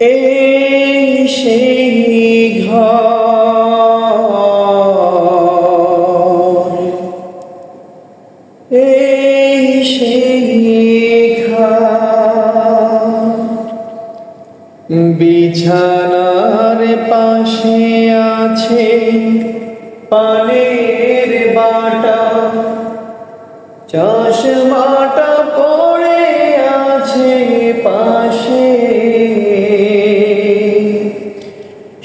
এই সেই ঘর। এই সেই বিছানার পাশে আছে পানের বাটা। চশমাটা পড়ে আছে পাশে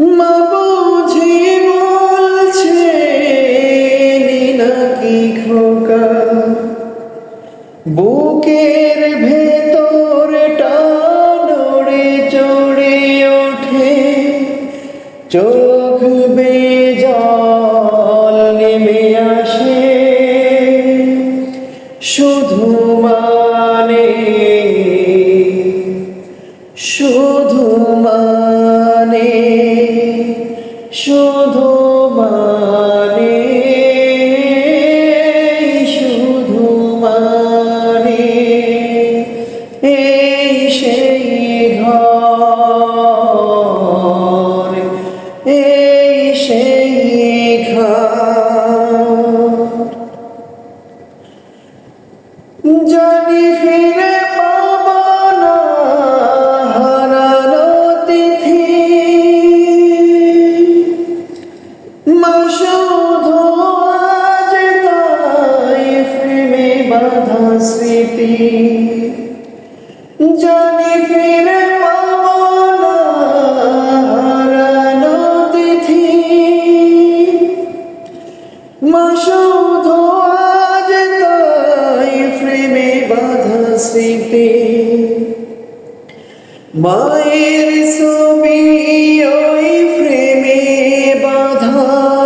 মা বলছে নাকি খোকা? বুকের ভেতরটা নড়ে চড়ে ওঠে চোখ বাধা স্মৃতি জানি ফিরে বাধা স্মৃতি। মায়ের ছবি ওই প্রেমে বাঁধানো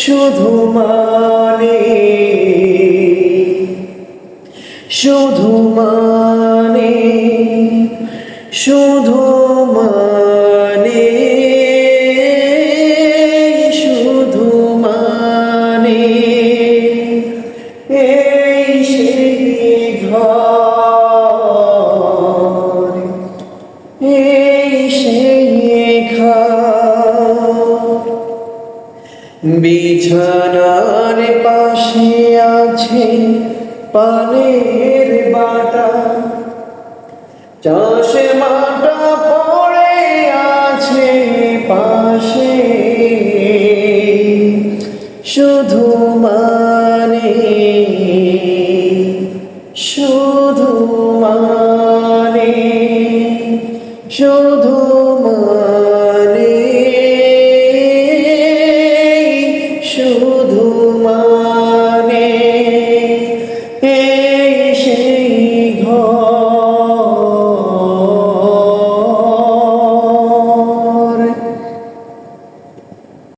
শুধু মানে শুধু মানে শুধু মানে শুধু মানে এই সেই ঘর এই সেই ঘর। বিছানার পাশে আছে পানের বাটা। চাষে মাটা পড়ে আছে পাশে। শুধু মানে শুধু